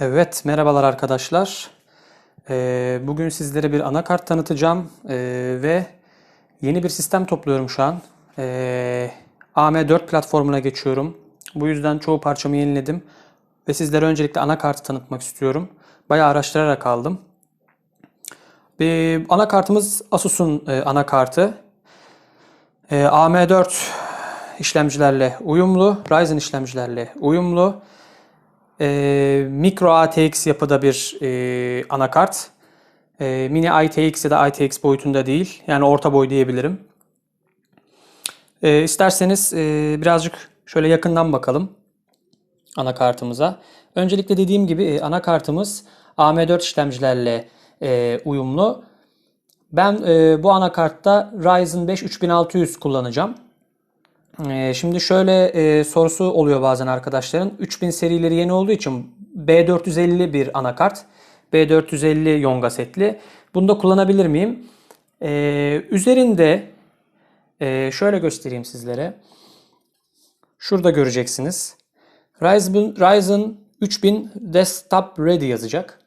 Evet, merhabalar arkadaşlar. Ee, bugün sizlere bir anakart tanıtacağım Ee, ve yeni bir sistem topluyorum şu an. Ee, AM4 platformuna geçiyorum. Bu yüzden çoğu parçamı yeniledim ve sizlere öncelikle anakartı tanıtmak istiyorum. Bayağı araştırarak aldım. Bir anakartımız Asus'un e, anakartı. Ee, AM4 işlemcilerle uyumlu, Ryzen işlemcilerle uyumlu. Ee, micro ATX yapıda bir e, anakart. Ee, mini ITX ya da ITX boyutunda değil. Yani orta boy diyebilirim. Ee, isterseniz e, birazcık şöyle yakından bakalım anakartımıza. Öncelikle dediğim gibi e, anakartımız AM4 işlemcilerle e, uyumlu. Ben e, bu anakartta Ryzen 5 3600 kullanacağım. Ee, Şimdi şöyle e, sorusu oluyor bazen arkadaşların. 3000 serileri yeni olduğu için B450 bir anakart. B450 Yonga setli. Bunu da kullanabilir miyim? Ee, üzerinde e, şöyle göstereyim sizlere. Şurada göreceksiniz. Ryzen, Ryzen 3000 Desktop Ready yazacak.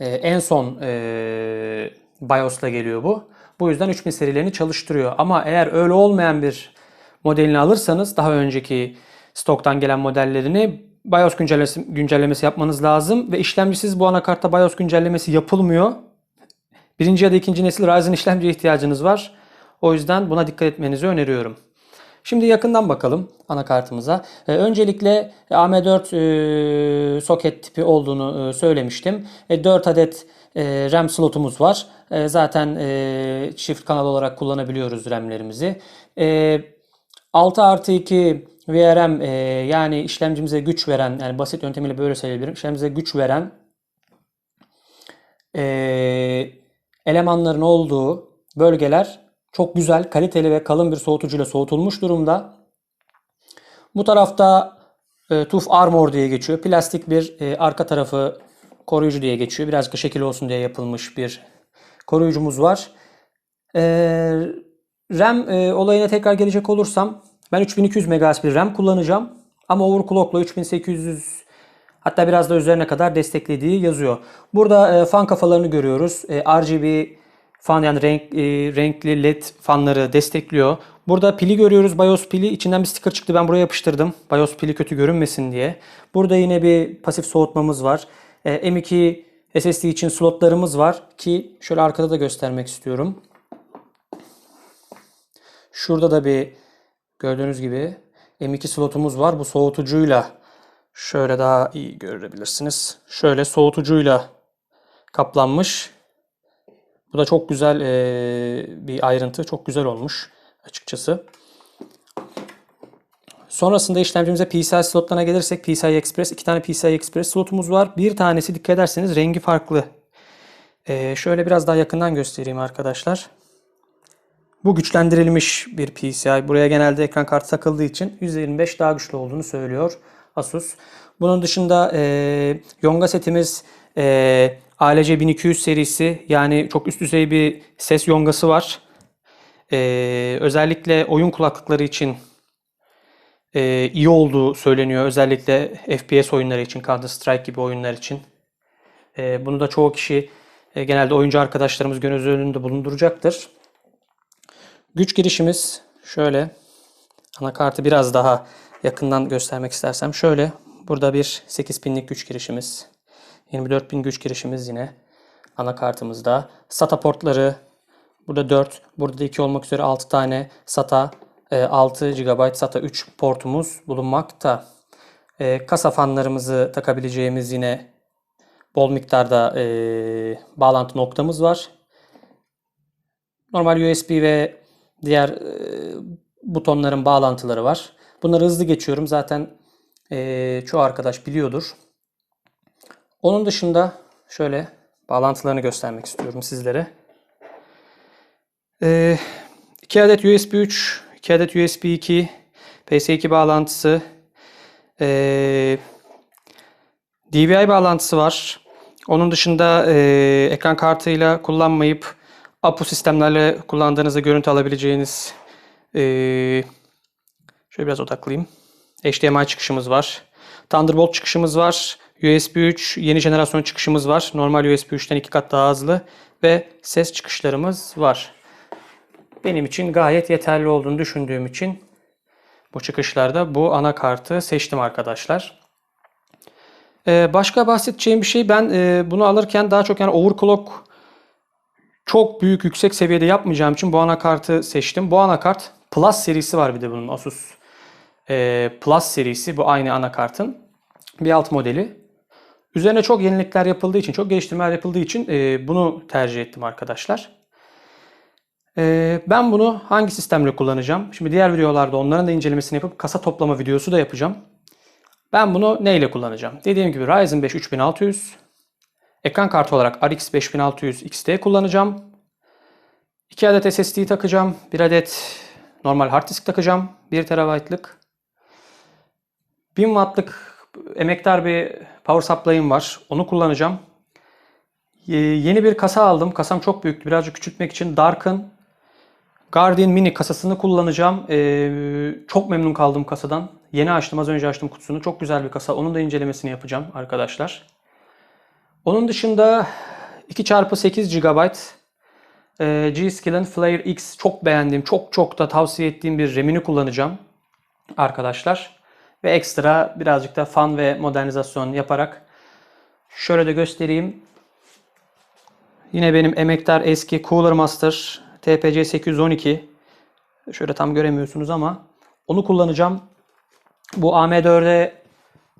Ee, en son e, BIOS'la geliyor bu. Bu yüzden 3000 serilerini çalıştırıyor. Ama eğer öyle olmayan bir modelini alırsanız daha önceki stoktan gelen modellerini BIOS güncellemesi, güncellemesi yapmanız lazım ve işlemcisiz bu anakartta BIOS güncellemesi yapılmıyor. Birinci ya da ikinci nesil Ryzen işlemciye ihtiyacınız var. O yüzden buna dikkat etmenizi öneriyorum. Şimdi yakından bakalım anakartımıza. Ee, öncelikle AM4 e, soket tipi olduğunu e, söylemiştim. E, 4 adet e, RAM slotumuz var. E, zaten e, çift kanal olarak kullanabiliyoruz RAM'lerimizi. E, 6 artı 2 VRM e, yani işlemcimize güç veren yani basit yöntemiyle böyle söyleyebilirim. İşlemcimize güç veren e, elemanların olduğu bölgeler çok güzel, kaliteli ve kalın bir soğutucuyla soğutulmuş durumda. Bu tarafta e, TUF Armor diye geçiyor. Plastik bir e, arka tarafı koruyucu diye geçiyor. Birazcık şekil olsun diye yapılmış bir koruyucumuz var. E, RAM e, olayına tekrar gelecek olursam ben 3200 MHz bir RAM kullanacağım. Ama overclockla 3800 hatta biraz da üzerine kadar desteklediği yazıyor. Burada e, fan kafalarını görüyoruz. E, RGB fan yani renk, e, renkli led fanları destekliyor. Burada pili görüyoruz. BIOS pili. içinden bir sticker çıktı. Ben buraya yapıştırdım. BIOS pili kötü görünmesin diye. Burada yine bir pasif soğutmamız var. E, M2 SSD için slotlarımız var ki şöyle arkada da göstermek istiyorum. Şurada da bir gördüğünüz gibi M2 slotumuz var. Bu soğutucuyla şöyle daha iyi görebilirsiniz. Şöyle soğutucuyla kaplanmış. Bu da çok güzel bir ayrıntı. Çok güzel olmuş açıkçası. Sonrasında işlemcimize PCI slotlarına gelirsek PCI Express, iki tane PCI Express slotumuz var. Bir tanesi dikkat ederseniz rengi farklı. Eee, şöyle biraz daha yakından göstereyim arkadaşlar. Bu güçlendirilmiş bir PCI. Buraya genelde ekran kartı takıldığı için 125 daha güçlü olduğunu söylüyor Asus. Bunun dışında e, Yonga setimiz e, ALC 1200 serisi yani çok üst düzey bir ses yongası var. E, özellikle oyun kulaklıkları için e, iyi olduğu söyleniyor. Özellikle FPS oyunları için, Counter Strike gibi oyunlar için. E, bunu da çoğu kişi e, genelde oyuncu arkadaşlarımız göz önünde bulunduracaktır. Güç girişimiz şöyle. Anakartı biraz daha yakından göstermek istersem şöyle. Burada bir 8 pinlik güç girişimiz. 24 pin güç girişimiz yine anakartımızda. SATA portları burada 4, burada da 2 olmak üzere 6 tane SATA e, 6 GB SATA 3 portumuz bulunmakta. E, Kasa fanlarımızı takabileceğimiz yine bol miktarda e, bağlantı noktamız var. Normal USB ve diğer e, butonların bağlantıları var. Bunları hızlı geçiyorum. Zaten e, çoğu arkadaş biliyordur. Onun dışında şöyle bağlantılarını göstermek istiyorum sizlere. E, 2 adet USB 3, 2 adet USB 2, PS2 bağlantısı, e, DVI bağlantısı var. Onun dışında e, ekran kartıyla kullanmayıp APU sistemlerle kullandığınızda görüntü alabileceğiniz e, şöyle biraz odaklayayım. HDMI çıkışımız var. Thunderbolt çıkışımız var. USB 3 yeni jenerasyon çıkışımız var. Normal USB 3'ten iki kat daha hızlı ve ses çıkışlarımız var. Benim için gayet yeterli olduğunu düşündüğüm için bu çıkışlarda bu anakartı seçtim arkadaşlar. Ee, başka bahsedeceğim bir şey ben e, bunu alırken daha çok yani overclock çok büyük yüksek seviyede yapmayacağım için bu anakartı seçtim. Bu anakart Plus serisi var bir de bunun Asus e, Plus serisi bu aynı anakartın bir alt modeli. Üzerine çok yenilikler yapıldığı için, çok geliştirmeler yapıldığı için e, bunu tercih ettim arkadaşlar. E, ben bunu hangi sistemle kullanacağım? Şimdi diğer videolarda onların da incelemesini yapıp kasa toplama videosu da yapacağım. Ben bunu neyle kullanacağım? Dediğim gibi Ryzen 5 3600, ekran kartı olarak RX 5600 XT kullanacağım. 2 adet SSD takacağım. 1 adet normal hard disk takacağım. 1 TB'lık. 1000 wattlık emektar bir power supply'ım var. Onu kullanacağım. Yeni bir kasa aldım. Kasam çok büyüktü. Birazcık küçültmek için Dark'ın Guardian Mini kasasını kullanacağım. Ee, çok memnun kaldım kasadan. Yeni açtım. Az önce açtım kutusunu. Çok güzel bir kasa. Onun da incelemesini yapacağım arkadaşlar. Onun dışında 2x8 GB e, G-Skill'in Flare X çok beğendiğim, çok çok da tavsiye ettiğim bir RAM'ini kullanacağım arkadaşlar. Ve ekstra birazcık da fan ve modernizasyon yaparak şöyle de göstereyim. Yine benim emektar eski Cooler Master TPC 812. Şöyle tam göremiyorsunuz ama onu kullanacağım. Bu AM4'e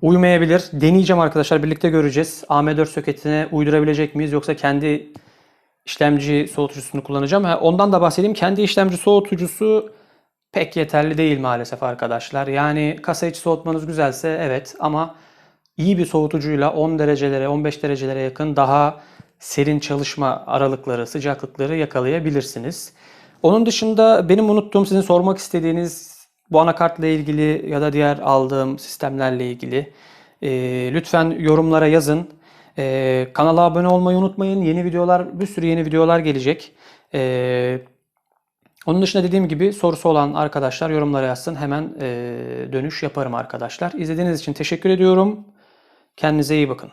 uymayabilir. Deneyeceğim arkadaşlar. Birlikte göreceğiz. AM4 soketine uydurabilecek miyiz? Yoksa kendi işlemci soğutucusunu kullanacağım. Ondan da bahsedeyim. Kendi işlemci soğutucusu pek yeterli değil maalesef arkadaşlar. Yani kasa içi soğutmanız güzelse evet ama iyi bir soğutucuyla 10 derecelere 15 derecelere yakın daha serin çalışma aralıkları, sıcaklıkları yakalayabilirsiniz. Onun dışında benim unuttuğum sizin sormak istediğiniz bu anakartla ilgili ya da diğer aldığım sistemlerle ilgili e, lütfen yorumlara yazın. E, kanala abone olmayı unutmayın. Yeni videolar, bir sürü yeni videolar gelecek. E, onun dışında dediğim gibi sorusu olan arkadaşlar yorumlara yazsın. Hemen e, dönüş yaparım arkadaşlar. İzlediğiniz için teşekkür ediyorum. Kendinize iyi bakın.